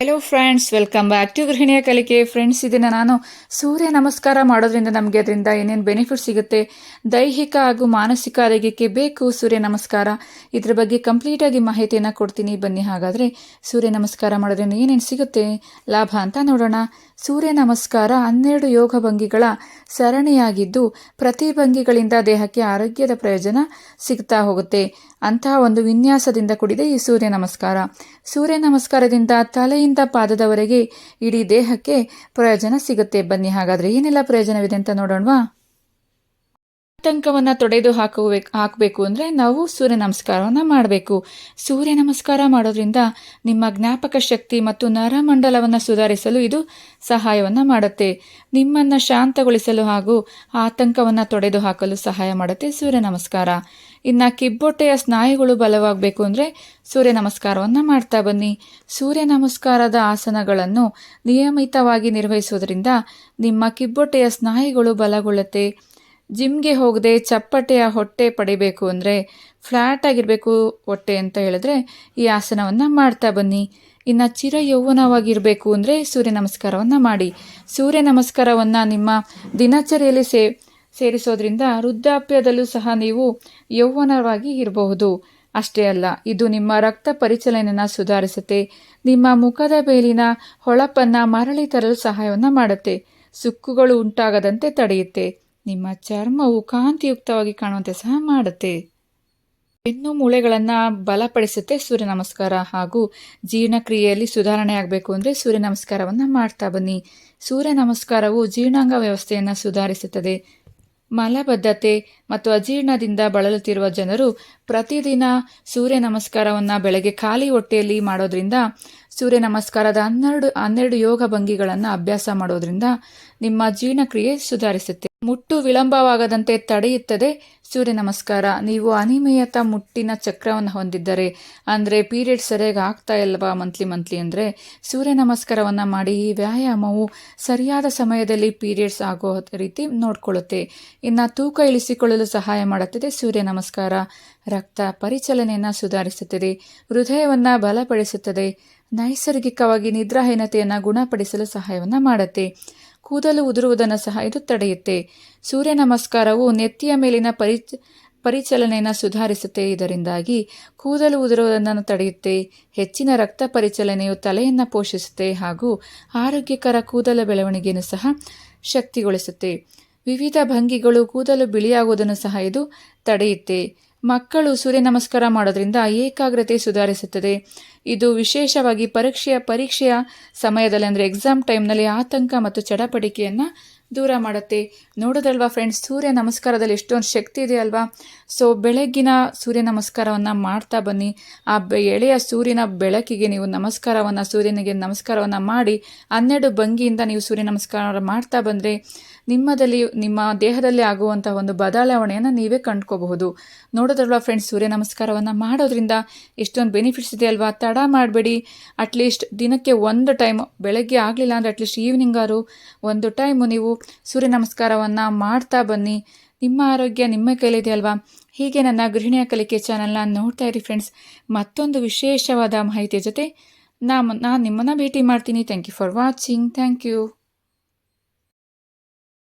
Hello friends welcome back to ಗೃಹಿಣಿಯ ಕಲಿಕೆ friends ಇದನ್ನು ನಾನು ಸೂರ್ಯ ನಮಸ್ಕಾರ ಮಾಡೋದ್ರಿಂದ ನಮಗೆ ಅದರಿಂದ ಏನೇನು ಬೆನಿಫಿಟ್ ಸಿಗುತ್ತೆ? ದೈಹಿಕ ಹಾಗೂ ಮಾನಸಿಕ ಆರೋಗ್ಯಕ್ಕೆ ಬೇಕು ಸೂರ್ಯ ನಮಸ್ಕಾರ. ಇದ್ರ ಬಗ್ಗೆ ಕಂಪ್ಲೀಟಾಗಿ ಮಾಹಿತಿಯನ್ನು ಕೊಡ್ತೀನಿ. ಬನ್ನಿ ಹಾಗಾದರೆ ಸೂರ್ಯ ನಮಸ್ಕಾರ ಮಾಡೋದ್ರಿಂದ ಏನೇನು ಸಿಗುತ್ತೆ? ಲಾಭ ಅಂತ ನೋಡೋಣ. ಸೂರ್ಯ ನಮಸ್ಕಾರ ಹನ್ನೆರಡು ಯೋಗ ಭಂಗಿಗಳ ಸರಣಿಯಾಗಿದ್ದು ಪ್ರತಿ ಭಂಗಿಗಳಿಂದ ದೇಹಕ್ಕೆ ಆರೋಗ್ಯದ ಪ್ರಯೋಜನ ಸಿಗ್ತಾ ಹೋಗುತ್ತೆ. ಅಂತಹ ಒಂದು ವಿನ್ಯಾಸದಿಂದ ಕೂಡಿದೆ ಈ ಸೂರ್ಯ ನಮಸ್ಕಾರ. ಸೂರ್ಯ ನಮಸ್ಕಾರದಿಂದ ತಲೆಯಿಂದ ಪಾದದವರೆಗೆ ಇಡೀ ದೇಹಕ್ಕೆ ಪ್ರಯೋಜನ ಸಿಗುತ್ತೆ. ಬನ್ನಿ, ಹಾಗಾದ್ರೆ ಏನೆಲ್ಲ ಪ್ರಯೋಜನವಿದೆ ಅಂತ ನೋಡೋಣವಾ? ಆತಂಕವನ್ನು ತೊಡೆದು ಹಾಕಬೇಕು ಹಾಕಬೇಕು ಅಂದರೆ ನಾವು ಸೂರ್ಯ ನಮಸ್ಕಾರವನ್ನು ಮಾಡಬೇಕು. ಸೂರ್ಯ ನಮಸ್ಕಾರ ಮಾಡೋದ್ರಿಂದ ನಿಮ್ಮ ಜ್ಞಾಪಕ ಶಕ್ತಿ ಮತ್ತು ನರಮಂಡಲವನ್ನು ಸುಧಾರಿಸಲು ಇದು ಸಹಾಯವನ್ನು ಮಾಡುತ್ತೆ. ನಿಮ್ಮನ್ನು ಶಾಂತಗೊಳಿಸಲು ಹಾಗೂ ಆತಂಕವನ್ನು ತೊಡೆದು ಹಾಕಲು ಸಹಾಯ ಮಾಡುತ್ತೆ ಸೂರ್ಯ ನಮಸ್ಕಾರ. ಇನ್ನು ಕಿಬ್ಬೊಟ್ಟೆಯ ಸ್ನಾಯುಗಳು ಬಲವಾಗಬೇಕು ಅಂದರೆ ಸೂರ್ಯ ನಮಸ್ಕಾರವನ್ನು ಮಾಡ್ತಾ ಬನ್ನಿ. ಸೂರ್ಯ ನಮಸ್ಕಾರದ ಆಸನಗಳನ್ನು ನಿಯಮಿತವಾಗಿ ನಿರ್ವಹಿಸುವುದರಿಂದ ನಿಮ್ಮ ಕಿಬ್ಬೊಟ್ಟೆಯ ಸ್ನಾಯುಗಳು ಬಲಗೊಳ್ಳುತ್ತೆ. ಜಿಮ್ಗೆ ಹೋಗದೆ ಚಪ್ಪಟೆಯ ಹೊಟ್ಟೆ ಪಡಿಬೇಕು ಅಂದರೆ ಫ್ಲ್ಯಾಟ್ ಆಗಿರಬೇಕು ಹೊಟ್ಟೆ ಅಂತ ಹೇಳಿದ್ರೆ ಈ ಆಸನವನ್ನು ಮಾಡ್ತಾ ಬನ್ನಿ. ಇನ್ನು ಚಿರ ಯೌವನವಾಗಿರಬೇಕು ಅಂದರೆ ಸೂರ್ಯ ನಮಸ್ಕಾರವನ್ನು ಮಾಡಿ. ಸೂರ್ಯ ನಮಸ್ಕಾರವನ್ನು ನಿಮ್ಮ ದಿನಚರಿಯಲ್ಲಿ ಸೇ ಸೇರಿಸೋದ್ರಿಂದ ವೃದ್ಧಾಪ್ಯದಲ್ಲೂ ಸಹ ನೀವು ಯೌವನವಾಗಿ ಇರಬಹುದು. ಅಷ್ಟೇ ಅಲ್ಲ, ಇದು ನಿಮ್ಮ ರಕ್ತ ಪರಿಚಲನೆಯನ್ನು ಸುಧಾರಿಸುತ್ತೆ. ನಿಮ್ಮ ಮುಖದ ಮೇಲಿನ ಹೊಳಪನ್ನು ಮರಳಿ ತರಲು ಸಹಾಯವನ್ನು ಮಾಡುತ್ತೆ. ಸುಕ್ಕುಗಳು ಉಂಟಾಗದಂತೆ ತಡೆಯುತ್ತೆ. ನಿಮ್ಮ ಚರ್ಮವು ಕಾಂತಿಯುಕ್ತವಾಗಿ ಕಾಣುವಂತೆ ಸಹ ಮಾಡುತ್ತೆ. ಬೆನ್ನು ಮೂಳೆಗಳನ್ನು ಬಲಪಡಿಸುತ್ತೆ ಸೂರ್ಯ ನಮಸ್ಕಾರ ಹಾಗೂ ಜೀರ್ಣಕ್ರಿಯೆಯಲ್ಲಿ ಸುಧಾರಣೆ ಆಗಬೇಕು ಅಂದರೆ ಸೂರ್ಯ ನಮಸ್ಕಾರವನ್ನು ಮಾಡ್ತಾ ಬನ್ನಿ. ಸೂರ್ಯ ನಮಸ್ಕಾರವು ಜೀರ್ಣಾಂಗ ವ್ಯವಸ್ಥೆಯನ್ನು ಸುಧಾರಿಸುತ್ತದೆ. ಮಲಬದ್ಧತೆ ಮತ್ತು ಅಜೀರ್ಣದಿಂದ ಬಳಲುತ್ತಿರುವ ಜನರು ಪ್ರತಿದಿನ ಸೂರ್ಯ ನಮಸ್ಕಾರವನ್ನು ಬೆಳಗ್ಗೆ ಖಾಲಿ ಹೊಟ್ಟೆಯಲ್ಲಿ ಮಾಡೋದ್ರಿಂದ ಸೂರ್ಯ ನಮಸ್ಕಾರದ ಹನ್ನೆರಡು ಹನ್ನೆರಡು ಯೋಗ ಭಂಗಿಗಳನ್ನು ಅಭ್ಯಾಸ ಮಾಡೋದ್ರಿಂದ ನಿಮ್ಮ ಜೀರ್ಣಕ್ರಿಯೆ ಸುಧಾರಿಸುತ್ತೆ. ಮುಟ್ಟು ವಿಳಂಬವಾಗದಂತೆ ತಡೆಯುತ್ತದೆ ಸೂರ್ಯ ನಮಸ್ಕಾರ. ನೀವು ಅನಿಮಯತ ಮುಟ್ಟಿನ ಚಕ್ರವನ್ನು ಹೊಂದಿದ್ದರೆ, ಅಂದರೆ ಪೀರಿಯಡ್ ಸರಿಯಾಗಿ ಆಗ್ತಾ ಇಲ್ವಾ ಮಂತ್ಲಿ ಮಂತ್ಲಿ ಅಂದರೆ, ಸೂರ್ಯ ನಮಸ್ಕಾರವನ್ನು ಮಾಡಿ ಈ ವ್ಯಾಯಾಮವು ಸರಿಯಾದ ಸಮಯದಲ್ಲಿ ಪೀರಿಯಡ್ಸ್ ಆಗೋ ರೀತಿ ನೋಡ್ಕೊಳ್ಳುತ್ತೆ. ಇನ್ನು ತೂಕ ಇಳಿಸಿಕೊಳ್ಳಲು ಸಹಾಯ ಮಾಡುತ್ತದೆ ಸೂರ್ಯ ನಮಸ್ಕಾರ. ರಕ್ತ ಪರಿಚಲನೆಯನ್ನು ಸುಧಾರಿಸುತ್ತದೆ. ಹೃದಯವನ್ನು ಬಲಪಡಿಸುತ್ತದೆ. ನೈಸರ್ಗಿಕವಾಗಿ ನಿದ್ರಾಹೀನತೆಯನ್ನು ಗುಣಪಡಿಸಲು ಸಹಾಯವನ್ನು ಮಾಡುತ್ತೆ. ಕೂದಲು ಉದುರುವುದನ್ನು ಸಹ ಇದು ತಡೆಯುತ್ತೆ. ಸೂರ್ಯ ನಮಸ್ಕಾರವು ನೆತ್ತಿಯ ಮೇಲಿನ ಪರಿ ಪರಿಚಲನೆಯನ್ನು ಸುಧಾರಿಸುತ್ತೆ. ಇದರಿಂದಾಗಿ ಕೂದಲು ಉದುರುವುದನ್ನು ತಡೆಯುತ್ತೆ. ಹೆಚ್ಚಿನ ರಕ್ತ ಪರಿಚಲನೆಯು ತಲೆಯನ್ನು ಪೋಷಿಸುತ್ತೆ ಹಾಗೂ ಆರೋಗ್ಯಕರ ಕೂದಲ ಬೆಳವಣಿಗೆಯನ್ನು ಸಹ ಶಕ್ತಿಗೊಳಿಸುತ್ತೆ. ವಿವಿಧ ಭಂಗಿಗಳು ಕೂದಲು ಬಿಳಿಯಾಗುವುದನ್ನು ಸಹ ಇದು ತಡೆಯುತ್ತೆ. ಮಕ್ಕಳು ಸೂರ್ಯ ನಮಸ್ಕಾರ ಮಾಡೋದ್ರಿಂದ ಏಕಾಗ್ರತೆ ಸುಧಾರಿಸುತ್ತದೆ. ಇದು ವಿಶೇಷವಾಗಿ ಪರೀಕ್ಷೆಯ ಪರೀಕ್ಷೆಯ ಸಮಯದಲ್ಲಿ ಅಂದರೆ ಎಕ್ಸಾಮ್ ಟೈಮ್ನಲ್ಲಿ ಆತಂಕ ಮತ್ತು ಚಡಪಡಿಕೆಯನ್ನು ದೂರ ಮಾಡುತ್ತೆ. ನೋಡೋದಲ್ವಾ ಫ್ರೆಂಡ್ಸ್ ಸೂರ್ಯ ನಮಸ್ಕಾರದಲ್ಲಿ ಎಷ್ಟೊಂದು ಶಕ್ತಿ ಇದೆ ಅಲ್ವಾ? ಸೊ ಬೆಳಗ್ಗಿನ ಸೂರ್ಯ ನಮಸ್ಕಾರವನ್ನು ಮಾಡ್ತಾ ಬನ್ನಿ. ಆ ಎಳೆಯ ಸೂರ್ಯನ ಬೆಳಕಿಗೆ ನೀವು ನಮಸ್ಕಾರವನ್ನು, ಸೂರ್ಯನಿಗೆ ನಮಸ್ಕಾರವನ್ನು ಮಾಡಿ ಹನ್ನೆರಡು ಭಂಗಿಯಿಂದ ನೀವು ಸೂರ್ಯ ನಮಸ್ಕಾರ ಮಾಡ್ತಾ ಬಂದರೆ ನಿಮ್ಮದಲ್ಲಿ, ನಿಮ್ಮ ದೇಹದಲ್ಲಿ ಆಗುವಂಥ ಒಂದು ಬದಲಾವಣೆಯನ್ನು ನೀವೇ ಕಂಡ್ಕೋಬಹುದು. ನೋಡೋದಲ್ವಾ ಫ್ರೆಂಡ್ಸ್ ಸೂರ್ಯ ನಮಸ್ಕಾರವನ್ನು ಮಾಡೋದ್ರಿಂದ ಎಷ್ಟೊಂದು ಬೆನಿಫಿಟ್ಸ್ ಇದೆ ಅಲ್ವಾ? ತಡ ಮಾಡಬೇಡಿ. ಅಟ್ಲೀಸ್ಟ್ ದಿನಕ್ಕೆ ಒಂದು ಟೈಮ್ ಬೆಳಗ್ಗೆ ಆಗಲಿಲ್ಲ ಅಂದರೆ ಅಟ್ಲೀಸ್ಟ್ ಈವ್ನಿಂಗಾರು ಒಂದು ಟೈಮು ನೀವು ಸೂರ್ಯ ನಮಸ್ಕಾರವನ್ನು ಮಾಡ್ತಾ ಬನ್ನಿ. ನಿಮ್ಮ ಆರೋಗ್ಯ ನಿಮ್ಮ ಕೈಲಿದೆ ಅಲ್ವಾ? ಹೀಗೆ ನನ್ನ ಗೃಹಿಣಿಯ ಕಲಿಕೆ ಚಾನಲ್ನ ನೋಡ್ತಾ ಇರಿ ಫ್ರೆಂಡ್ಸ್ ಮತ್ತೊಂದು ವಿಶೇಷವಾದ ಮಾಹಿತಿಯ ಜೊತೆ ನಾ ನಾನು ನಿಮ್ಮನ್ನು ಭೇಟಿ ಮಾಡ್ತೀನಿ. Thank you for watching thank you